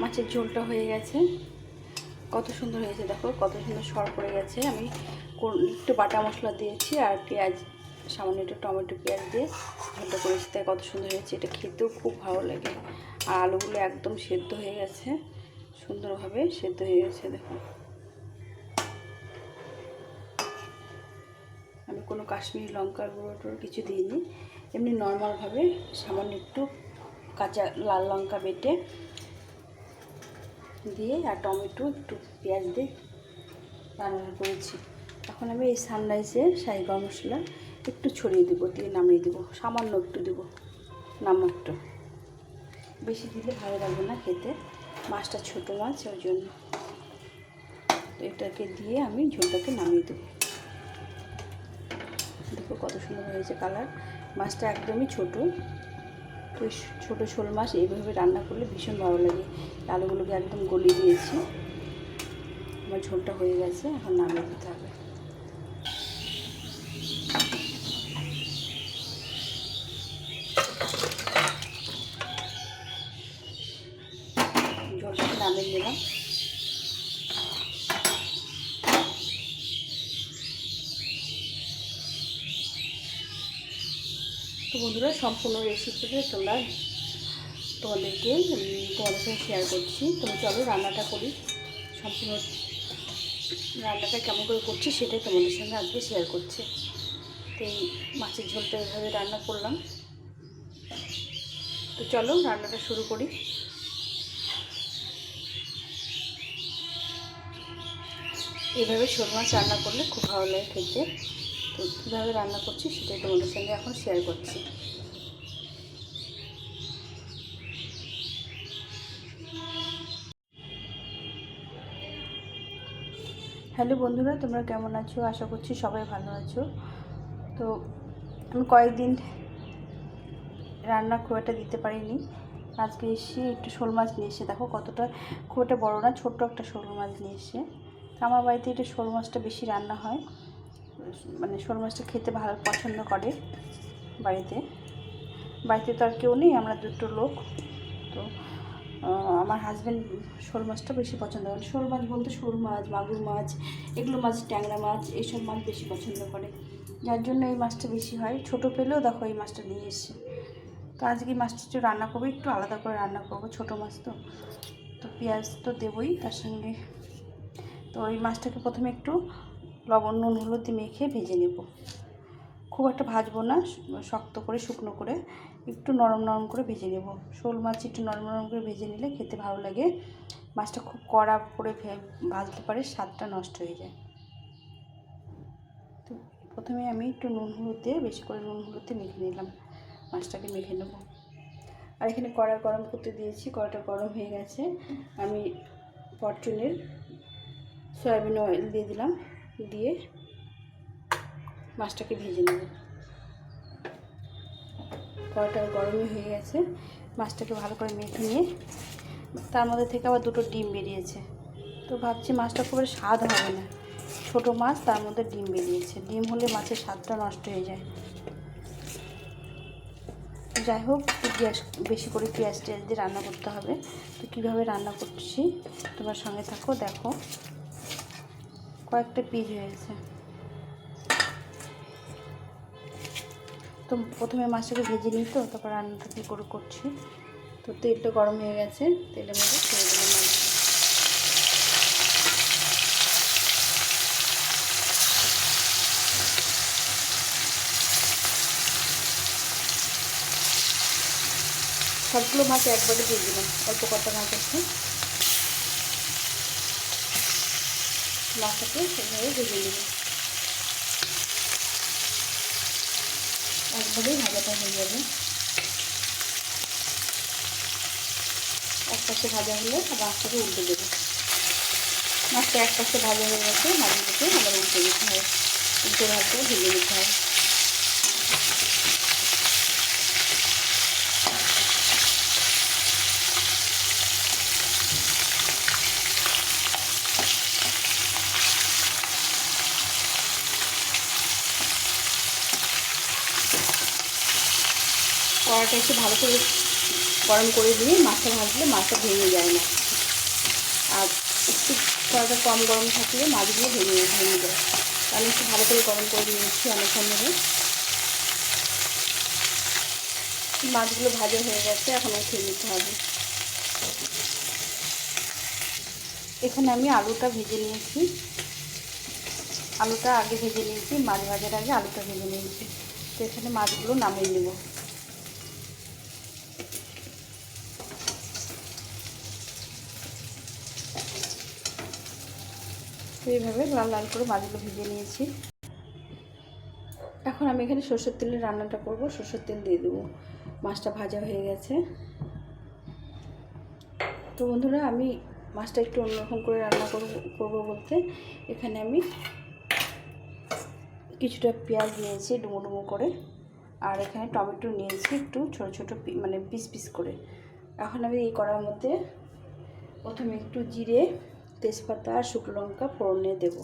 মাছের ঝোলটা হয়ে গেছে। কত সুন্দর হয়েছে, দেখো, কত সুন্দর সর পড়ে গেছে। আমি একটু বাটা মশলা দিয়েছি আর পেঁয়াজ, সামান্য একটু টমেটো পেঁয়াজ দিয়ে ঝোলটা করেছি। তাই কত সুন্দর হয়েছে, এটা খেতেও খুব ভালো লাগে। আর আলুগুলো একদম সেদ্ধ হয়ে গেছে, সুন্দরভাবে সেদ্ধ হয়ে গেছে, দেখো। আমি কোনো কাশ্মীরি লঙ্কার গুঁড়ো কিছু দিইনি। এমনি নর্মালভাবে সামান্য একটু কাঁচা লাল লঙ্কা বেটে দিয়ে আর টমেটো, একটু পেঁয়াজ দিয়ে রান্না করেছি। এখন আমি এই সানরাইসে শাহি গরম মশলা একটু ছড়িয়ে দেবো, দিয়ে নামিয়ে দেবো। সামান্য একটু দেবো নামকটা বেশি দিলে ভালো লাগবে না খেতে, মাছটা ছোটো মাছ, ওই জন্য। তো এটাকে দিয়ে আমি ঝোলটাকে নামিয়ে দেবো। দেখো কত সুন্দর হয়েছে কালার মাছটা একদমই ছোটো। তো ছোটো শোল মাছ, এইভাবে রান্না করলে ভীষণ ভালো লাগে। আলুগুলোকে একদম গলিয়ে দিয়েছি। আমার ঝোলটা হয়ে গেছে, এখন নামিয়ে দিতে হবে ঝোলটাকে নামিয়ে দিলাম তো বন্ধুরা, সম্পূর্ণ রেসিপিটা তোমরা তোমাদেরকে তোমাদের সঙ্গে শেয়ার করছি। তুমি চলো রান্নাটা করি। সম্পূর্ণ রান্নাটা কেমন করে করছি সেটাই তোমাদের সঙ্গে আজকে শেয়ার করছি। তো এই মাছের ঝোলটা এভাবে রান্না করলাম। তো চলো রান্নাটা শুরু করি। এইভাবে শোল মাছ রান্না করলে খুব ভালো লাগে খেতে। তো কীভাবে রান্না করছি সেটাই তোমাদের সঙ্গে এখন শেয়ার করছি। হ্যালো বন্ধুরা, তোমরা কেমন আছো? আশা করছি সবাই ভালো আছো। তো আমি কয়েকদিন রান্না খুব একটা দিতে পারিনি। আজকে এসে একটু শোল মাছ নিয়ে এসে দেখো কতটা খুব একটা বড়ো না, ছোট্ট একটা শোল মাছ নিয়ে এসে। আমার বাড়িতে এটা শোল মাছটা বেশি রান্না হয়। মানে শোল মাছটা খেতে ভালো পছন্দ করে বাড়িতে। বাড়িতে তো আর কেউ নেই, আমরা দুটো লোক। তো আমার হাজব্যান্ড শোল মাছটা বেশি পছন্দ করে। শোল মাছ বলতে শোল মাছ, মাগুর মাছ, এগুলো মাছ, ট্যাংরা মাছ, এইসব মাছ বেশি পছন্দ করে। যার জন্য এই মাছটা বেশি হয়। ছোটো পেলেও দেখো এই মাছটা নিয়ে এসছে। তো আজকে মাছটা একটু রান্না করব, একটু আলাদা করে রান্না করব, ছোটো মাছ তো। তো পেঁয়াজ তো দেবই তার সঙ্গে। তো ওই মাছটাকে প্রথমে একটু লবণ, নুন, হলুদ মেখে ভেজে নেব। খুব একটা ভাজবো না শক্ত করে, শুকনো করে একটু নরম নরম করে ভেজে নেব। শোল মাছ একটু নরম নরম করে ভেজে নিলে খেতে ভালো লাগে। মাছটা খুব কড়া করে ভে- ভাজলে পারে স্বাদটা নষ্ট হয়ে যায়। তো প্রথমে আমি একটু নুন, হলুদ দিয়ে বেশি করে নুন, হলুদ দিয়ে মেখে নিলাম। মাছটাকে মেখে নেব। আর এখানে কড়া গরম করতে দিয়েছি, কড়াটা গরম হয়ে গেছে। আমি ফরচুনের সয়াবিন অয়েল দিয়ে দিলাম। দিয়ে মাছটাকে ভেজে নেব। কড়াটা গরমই হয়ে গেছে। মাছটাকে ভালো করে মেখে নিয়ে তার মধ্যে থেকে আবার দুটো ডিম বেরিয়েছে। তো ভাবছি মাছটা খুব স্বাদ হবে না। ছোটো মাছ, তার মধ্যে ডিম বেরিয়েছে। ডিম হলে মাছের স্বাদটা নষ্ট হয়ে যায়। যাই হোক গ্যাস বেশি করে পেঁয়াজ টেয়াজ দিয়ে রান্না করতে হবে। তো কীভাবে রান্না করছি, তোমার সঙ্গে থাকো, দেখো। কয়েকটা পিস হয়েছে তো প্রথমে মাছটাকে ভেজে নিই তো, তারপর রান্নাটা কী করে করছি। তো তেলটা গরম হয়ে গেছে তেলের মধ্যে ছেড়ে দিলাম। সবগুলো মাছ একবারে দিয়ে দিলাম, অল্প কটা মাছ আছে। মাছটাকে সেভাবে ভেজে নেব। একবারেই ভাজাটা হয়ে যাবে। এক পাশে ভাজা হলে আবার উল্টে দেবো। মাছটা এক পাশে ভাজা হয়ে গেছে মাছগুলোকে আবার উল্টে দিতে হয়। উল্টে ভাজতে ভেজে নিতে হয়। কড়াটা একটু ভালো করে গরম করে দিয়ে মাছটা ভাজলে মাছটা ভেঙে যায় না। আর একটু কড়াটা কম গরম থাকলে মাছগুলো ভেঙে ভেঙে যায়। আমি একটু ভালো করে গরম করে নিয়েছি অনেকক্ষণ ধরে। মাছগুলো ভাজা হয়ে গেছে, এখন আর খেয়ে নিতে হবে। এখানে আমি আলুটা ভেজে নিয়েছি। আলুটা আগে ভেজে নিয়েছি, মাছ ভাজার আগে আলুটা ভেজে নিয়েছি। তো এখানে মাছগুলো নামিয়ে নেব। তো এইভাবে লাল লাল করে মাছগুলো ভেজে নিয়েছি। এখন আমি এখানে সর্ষের তেলে রান্নাটা করব, সর্ষের তেল দিয়ে দেবো। মাছটা ভাজা হয়ে গেছে। তো বন্ধুরা, আমি মাছটা একটু অন্যরকম করে রান্না করব বলতে এখানে আমি কিছুটা পেঁয়াজ নিয়েছি ডুমো ডুমো করে, আর এখানে টমেটো নিয়েছি একটু ছোট ছোট মানে পিস পিস করে। এখন আমি এই করার মধ্যে প্রথমে একটু জিরে তেজপাতা আর শুকনো লঙ্কা ফোড়নে দেবো।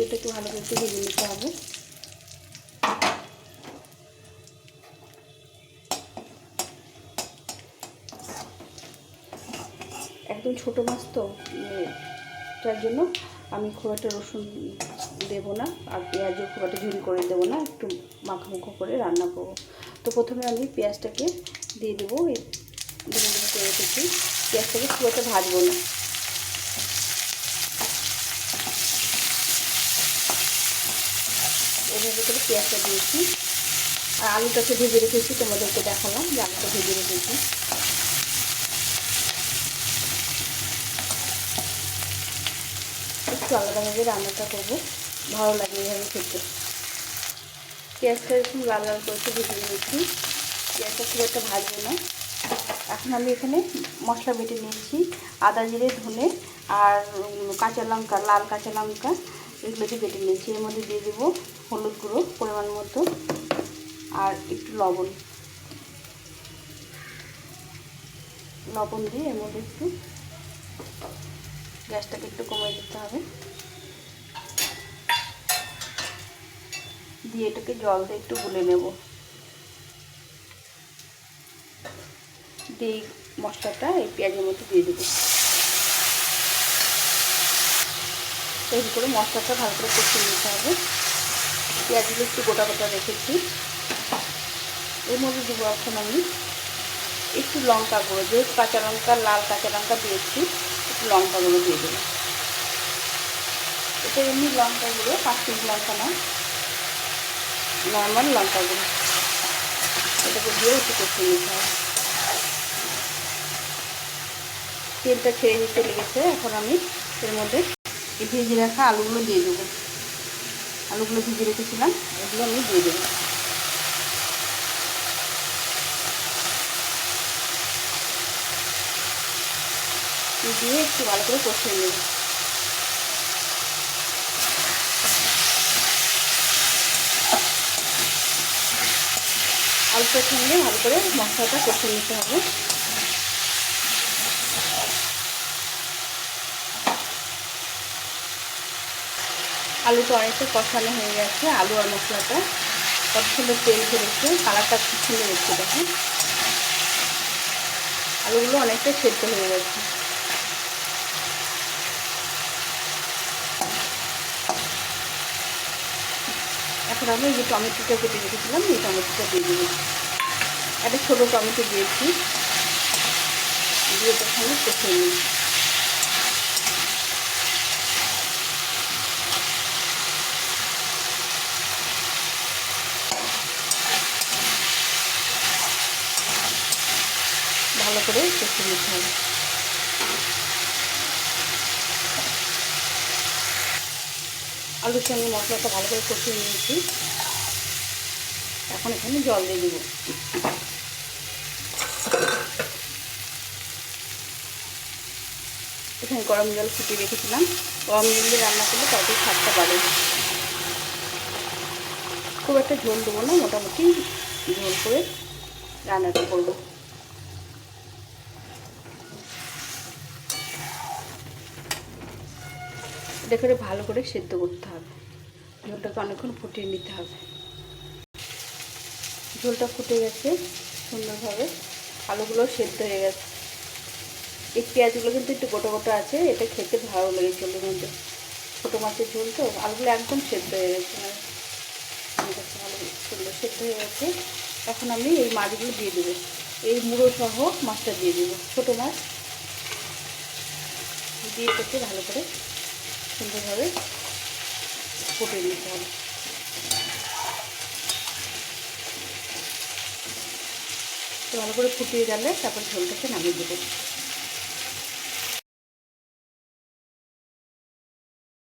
এটা একটু ভালো করে ভেজে নিতে হবে। একদম ছোটো মাছ তো তার জন্য আমি খুব একটা রসুন দেবো না আর পেঁয়াজও খুব একটা ঝুল করে দেবো না, একটু মাখামুখো করে রান্না করব। তো প্রথমে আমি পেঁয়াজটাকে দিয়ে দেবো। ধীরে ধীরে করে রেখেছি পেঁয়াজটাকে খুব একটা ভাজবো না। এভাবে করে পেঁয়াজটা দিয়েছি। আর আলুটাকে ভেজে রেখেছি, তোমাদেরকে দেখালাম যে আলুটা ভেজে রেখেছি। একটু আলাদাভাবে রান্নাটা করব। ভালো লাগে এইভাবে খেতে। পেঁয়াজটা এরকম লাল লাল করে ভেজে নিয়েছি। পেঁয়াজটা খুব একটা ভাজবো না। এখন আমি এখানে মশলা বেটে নিয়েছি, আদা জিরে, ধনে আর কাঁচা লঙ্কা, লাল কাঁচা লঙ্কা এগুলো দিয়ে বেটে নিয়েছি। এর মধ্যে দিয়ে দেবো হলুদ গুঁড়ো পরিমাণ মতো আর একটু লবণ। লবণ দিয়ে এর মধ্যে একটু গ্যাসটাকে একটু কমিয়ে দিতে হবে। দিয়ে এটাকে জল দিয়ে একটু গুলে নেব। দিয়ে মশলাটা এই পেঁয়াজের মধ্যে দিয়ে দেবো। এই করে মশলাটা ভালো করে কষিয়ে নিতে হবে। পেঁয়াজগুলো একটু গোটা গোটা রেখেছি। এর মধ্যে দেবো এখন আমি একটু লঙ্কা গুঁড়ো। যেহেতু কাঁচা লঙ্কা, লাল কাঁচা লঙ্কা দিয়েছি, একটু লঙ্কা গুঁড়ো দিয়ে দেবো। এটা এমনি লঙ্কা গুঁড়ো পাঁচ পিস লঙ্কা না নর্মাল লঙ্কা গুঁড়ো এটাকে দিয়ে একটু কষিয়ে নিতে হবে। তেলটা ছেড়ে দিতে লেগেছে এখন আমি এর মধ্যে ভেজে রাখা আলুগুলো দিয়ে দেবো। আলুগুলো ভিজে রেখেছিলাম, এগুলো আমি দিয়ে দেবো। দিয়ে একটু ভালো করে কষিয়ে নেব। আলুটার সঙ্গে ভালো করে মশলাটা কষিয়ে নিতে হবে। আলুটা অনেকটা কষানো হয়ে গেছে, আলু আর মশলাটা। কত সুন্দর তেল ছেড়েছে কালারটা খুব সুন্দর হচ্ছে দেখুন। আলুগুলো অনেকটা সেদ্ধ হয়ে গেছে। এখন আমি যে টমেটোটা কেটে রেখেছিলাম এই টমেটোটা দিয়ে দেবো একটা ছোটো টমেটো দিয়েছি। দিয়ে সঙ্গে কষিয়ে নিই ভালো করে কষিয়ে নিতে হবে। আলুর সঙ্গে মশলাটা ভালো করে কষিয়ে নিয়েছি। এখন এখানে জল দিয়ে দেবো। এখানে গরম জল ফুটিয়ে রেখেছিলাম। গরম জল দিয়ে রান্না করলে তাতে স্বাদটা বাড়ে। খুব একটা ঝোল দেবো না, মোটামুটি ঝোল করে রান্নাটা করব। এটা করে ভালো করে সেদ্ধ করতে হবে। ঝোলটাকে অনেকক্ষণ ফুটিয়ে নিতে হবে। ঝোলটা ফুটে গেছে, সুন্দরভাবে আলুগুলো সেদ্ধ হয়ে গেছে। এই পেঁয়াজগুলো কিন্তু একটু গোটো গোটো আছে, এটা খেতে ভালো লাগে ঝোলের মধ্যে। ছোটো মাছের ঝোল তো, আলুগুলো একদম সেদ্ধ হয়ে গেছে। আমার সুন্দর সেদ্ধ হয়ে গেছে। এখন আমি এই মাছগুলো দিয়ে দেবো। এই মুড়ো সহ মাছটা দিয়ে দেবো, ছোটো মাছ। দিয়ে করতে ভালো করে সুন্দরভাবে ফুটিয়ে নিতে হবে। ভালো করে ফুটিয়ে গেলে তারপর ঝোলটাকে নামিয়ে দেবো।